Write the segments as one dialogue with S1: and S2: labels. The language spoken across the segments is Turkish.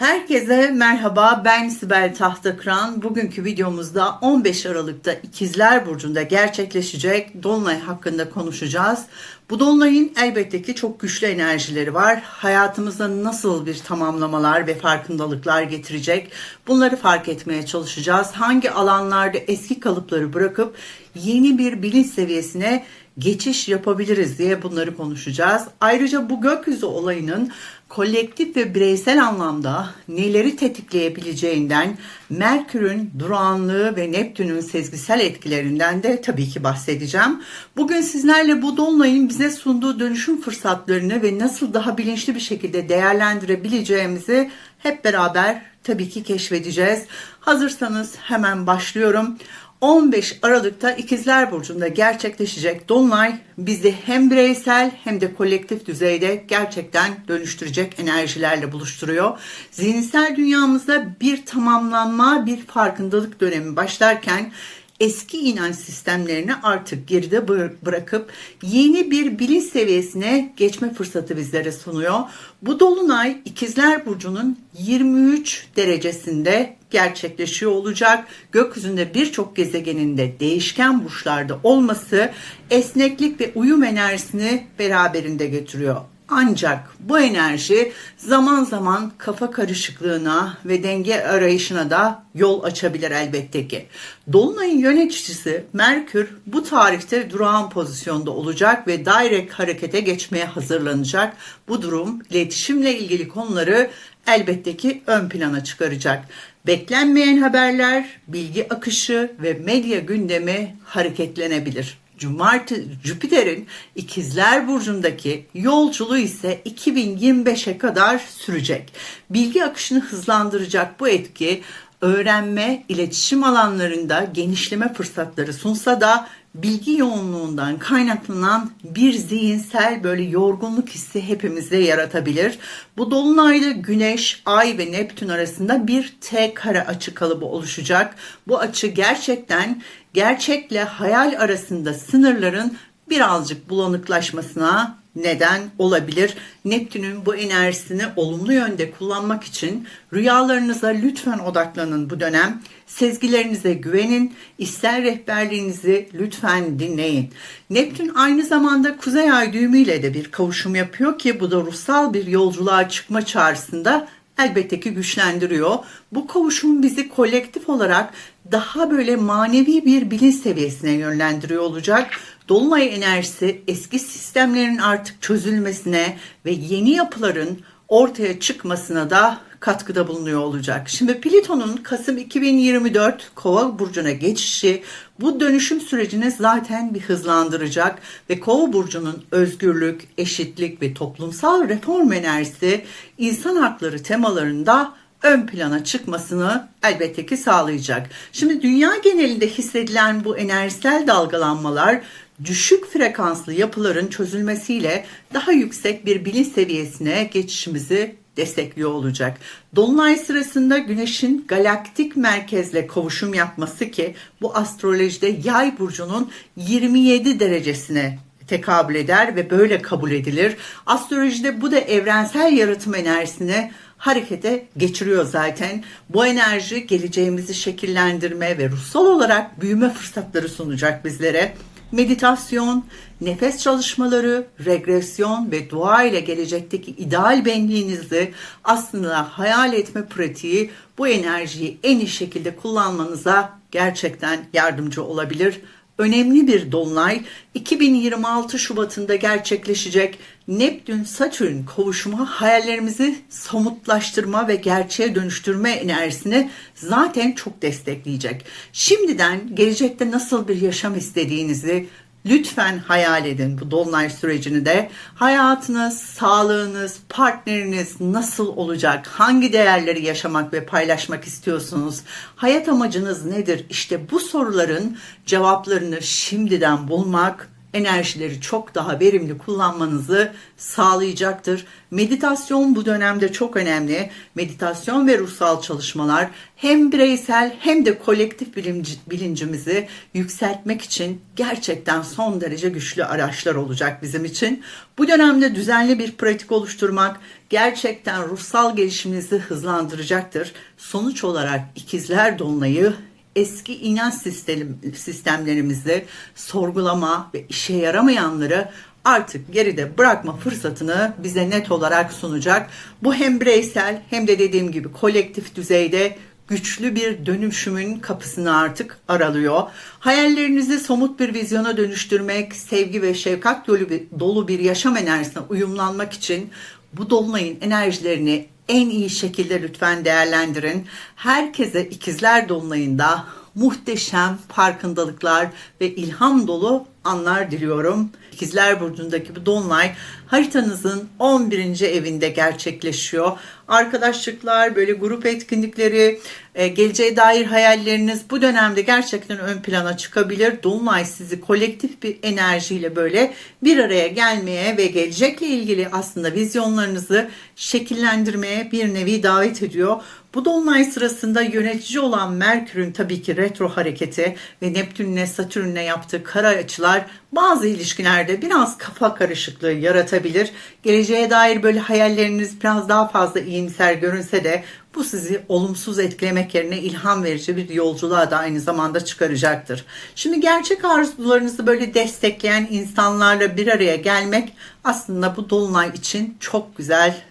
S1: Herkese merhaba ben Sibel Tahtakıran. Bugünkü videomuzda 15 Aralık'ta İkizler Burcu'nda gerçekleşecek Dolunay hakkında konuşacağız. Bu Dolunay'ın elbette ki çok güçlü enerjileri var. Hayatımıza nasıl bir tamamlamalar ve farkındalıklar getirecek bunları fark etmeye çalışacağız. Hangi alanlarda eski kalıpları bırakıp yeni bir bilinç seviyesine geçiş yapabiliriz diye bunları konuşacağız. Ayrıca bu gökyüzü olayının kolektif ve bireysel anlamda neleri tetikleyebileceğinden, Merkür'ün durağanlığı ve Neptün'ün sezgisel etkilerinden de tabii ki bahsedeceğim. Bugün sizlerle bu dolunayın bize sunduğu dönüşüm fırsatlarını ve nasıl daha bilinçli bir şekilde değerlendirebileceğimizi hep beraber tabii ki keşfedeceğiz. Hazırsanız hemen başlıyorum. 15 Aralık'ta İkizler Burcu'nda gerçekleşecek Dolunay bizi hem bireysel hem de kolektif düzeyde gerçekten dönüştürecek enerjilerle buluşturuyor. Zihinsel dünyamızda bir tamamlanma, bir farkındalık dönemi başlarken eski inanç sistemlerini artık geride bırakıp yeni bir bilinç seviyesine geçme fırsatı bizlere sunuyor. Bu dolunay İkizler Burcu'nun 23 derecesinde gerçekleşiyor olacak. Gökyüzünde birçok gezegenin de değişken burçlarda olması esneklik ve uyum enerjisini beraberinde getiriyor. Ancak bu enerji zaman zaman kafa karışıklığına ve denge arayışına da yol açabilir elbette ki. Dolunay'ın yöneticisi Merkür bu tarihte durağan pozisyonda olacak ve direkt harekete geçmeye hazırlanacak. Bu durum iletişimle ilgili konuları elbette ki ön plana çıkaracak. Beklenmeyen haberler, bilgi akışı ve medya gündemi hareketlenebilir. Cumartesi Jüpiter'in İkizler burcundaki yolculuğu ise 2025'e kadar sürecek. Bilgi akışını hızlandıracak bu etki öğrenme, iletişim alanlarında genişleme fırsatları sunsa da bilgi yoğunluğundan kaynaklanan bir zihinsel böyle yorgunluk hissi hepimizde yaratabilir. Bu dolunayda Güneş, Ay ve Neptün arasında bir T kare açı kalıbı oluşacak. Bu açı gerçekten gerçekle hayal arasında sınırların birazcık bulanıklaşmasına neden olabilir. Neptün'ün bu enerjisini olumlu yönde kullanmak için rüyalarınıza lütfen odaklanın bu dönem. Sezgilerinize güvenin, ister rehberliğinizi lütfen dinleyin. Neptün aynı zamanda Kuzey Ay düğümüyle de bir kavuşum yapıyor ki bu da ruhsal bir yolculuğa çıkma çağrısında elbette ki güçlendiriyor. Bu kavuşum bizi kolektif olarak daha böyle manevi bir bilinç seviyesine yönlendiriyor olacak. Dolunay enerjisi eski sistemlerin artık çözülmesine ve yeni yapıların ortaya çıkmasına da katkıda bulunuyor olacak. Şimdi Plüton'un Kasım 2024 Kova burcuna geçişi bu dönüşüm sürecini zaten bir hızlandıracak ve Kova burcunun özgürlük, eşitlik ve toplumsal reform enerjisi insan hakları temalarında ön plana çıkmasını elbette ki sağlayacak. Şimdi dünya genelinde hissedilen bu enerjisel dalgalanmalar düşük frekanslı yapıların çözülmesiyle daha yüksek bir bilinç seviyesine geçişimizi destekliyor olacak. Dolunay sırasında Güneş'in galaktik merkezle kavuşum yapması ki bu astrolojide Yay burcunun 27 derecesine tekabül eder ve böyle kabul edilir. Astrolojide bu da evrensel yaratım enerjisini harekete geçiriyor zaten. Bu enerji geleceğimizi şekillendirme ve ruhsal olarak büyüme fırsatları sunacak bizlere meditasyon, nefes çalışmaları, regresyon ve dua ile gelecekteki ideal benliğinizi aslında hayal etme pratiği bu enerjiyi en iyi şekilde kullanmanıza gerçekten yardımcı olabilir önemli bir dolunay 2026 Şubat'ında gerçekleşecek Neptün Satürn kavuşumu hayallerimizi somutlaştırma ve gerçeğe dönüştürme enerjisini zaten çok destekleyecek. Şimdiden gelecekte nasıl bir yaşam istediğinizi Lütfen hayal edin bu dolunay sürecini de. Hayatınız, sağlığınız, partneriniz nasıl olacak? Hangi değerleri yaşamak ve paylaşmak istiyorsunuz? Hayat amacınız nedir? İşte bu soruların cevaplarını şimdiden bulmak enerjileri çok daha verimli kullanmanızı sağlayacaktır. Meditasyon bu dönemde çok önemli. Meditasyon ve ruhsal çalışmalar hem bireysel hem de kolektif bilinci, bilincimizi yükseltmek için gerçekten son derece güçlü araçlar olacak bizim için. Bu dönemde düzenli bir pratik oluşturmak gerçekten ruhsal gelişiminizi hızlandıracaktır. Sonuç olarak ikizler dolunayı eski inanç sistem, sistemlerimizi sorgulama ve işe yaramayanları artık geride bırakma fırsatını bize net olarak sunacak. Bu hem bireysel hem de dediğim gibi kolektif düzeyde güçlü bir dönüşümün kapısını artık aralıyor. Hayallerinizi somut bir vizyona dönüştürmek, sevgi ve şefkat dolu bir, dolu bir yaşam enerjisine uyumlanmak için bu dolunayın enerjilerini en iyi şekilde lütfen değerlendirin. Herkese ikizler dolunayında muhteşem farkındalıklar ve ilham dolu anlar diliyorum. İkizler Burcu'ndaki bu dolunay haritanızın 11. evinde gerçekleşiyor. Arkadaşlıklar, böyle grup etkinlikleri, e, geleceğe dair hayalleriniz bu dönemde gerçekten ön plana çıkabilir. Dolunay sizi kolektif bir enerjiyle böyle bir araya gelmeye ve gelecekle ilgili aslında vizyonlarınızı şekillendirmeye bir nevi davet ediyor. Bu dolunay sırasında yönetici olan Merkür'ün tabii ki retro hareketi ve Neptün'le Satürn'le yaptığı kara açılar bazı ilişkilerde biraz kafa karışıklığı yaratabilir. Geleceğe dair böyle hayalleriniz biraz daha fazla iyimser görünse de bu sizi olumsuz etkilemek yerine ilham verici bir yolculuğa da aynı zamanda çıkaracaktır. Şimdi gerçek arzularınızı böyle destekleyen insanlarla bir araya gelmek aslında bu dolunay için çok güzel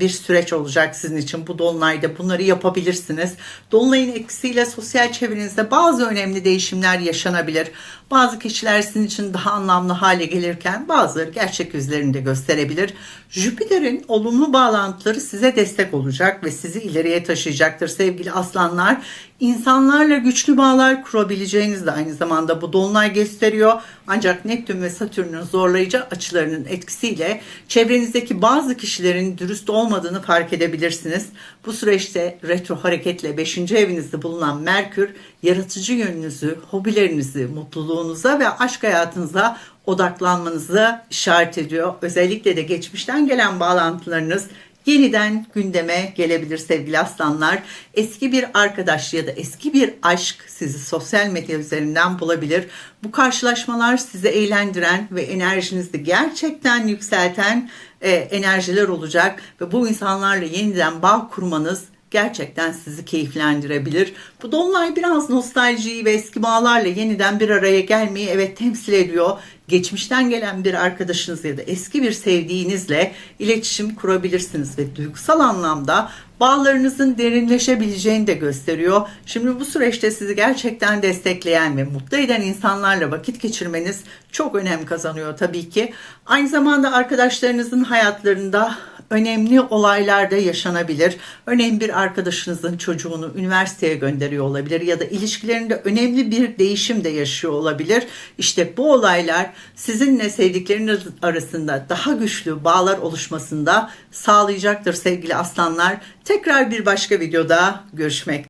S1: bir süreç olacak sizin için. Bu dolunayda bunları yapabilirsiniz. Dolunayın etkisiyle sosyal çevrenizde bazı önemli değişimler yaşanabilir. Bazı kişiler sizin için daha anlamlı hale gelirken bazıları gerçek yüzlerini de gösterebilir. Jüpiter'in olumlu bağlantıları size destek olacak ve sizi ileriye taşıyacaktır sevgili aslanlar. İnsanlarla güçlü bağlar kurabileceğiniz de aynı zamanda bu dolunay gösteriyor. Ancak Neptün ve Satürn'ün zorlayıcı açılarının etkisiyle çevrenizdeki bazı kişilerin dürüst olmadığını fark edebilirsiniz. Bu süreçte retro hareketle 5. evinizde bulunan Merkür yaratıcı yönünüzü, hobilerinizi, mutluluğunuza ve aşk hayatınıza odaklanmanızı işaret ediyor. Özellikle de geçmişten gelen bağlantılarınız yeniden gündeme gelebilir sevgili aslanlar. Eski bir arkadaş ya da eski bir aşk sizi sosyal medya üzerinden bulabilir. Bu karşılaşmalar sizi eğlendiren ve enerjinizi gerçekten yükselten e, enerjiler olacak ve bu insanlarla yeniden bağ kurmanız gerçekten sizi keyiflendirebilir. Bu dolunay biraz nostaljiyi ve eski bağlarla yeniden bir araya gelmeyi evet temsil ediyor. Geçmişten gelen bir arkadaşınız ya da eski bir sevdiğinizle iletişim kurabilirsiniz ve duygusal anlamda bağlarınızın derinleşebileceğini de gösteriyor. Şimdi bu süreçte sizi gerçekten destekleyen ve mutlu eden insanlarla vakit geçirmeniz çok önem kazanıyor tabii ki. Aynı zamanda arkadaşlarınızın hayatlarında önemli olaylar da yaşanabilir. Örneğin bir arkadaşınızın çocuğunu üniversiteye gönderiyor olabilir ya da ilişkilerinde önemli bir değişim de yaşıyor olabilir. İşte bu olaylar sizinle sevdikleriniz arasında daha güçlü bağlar oluşmasında sağlayacaktır sevgili aslanlar. Tekrar bir başka videoda görüşmek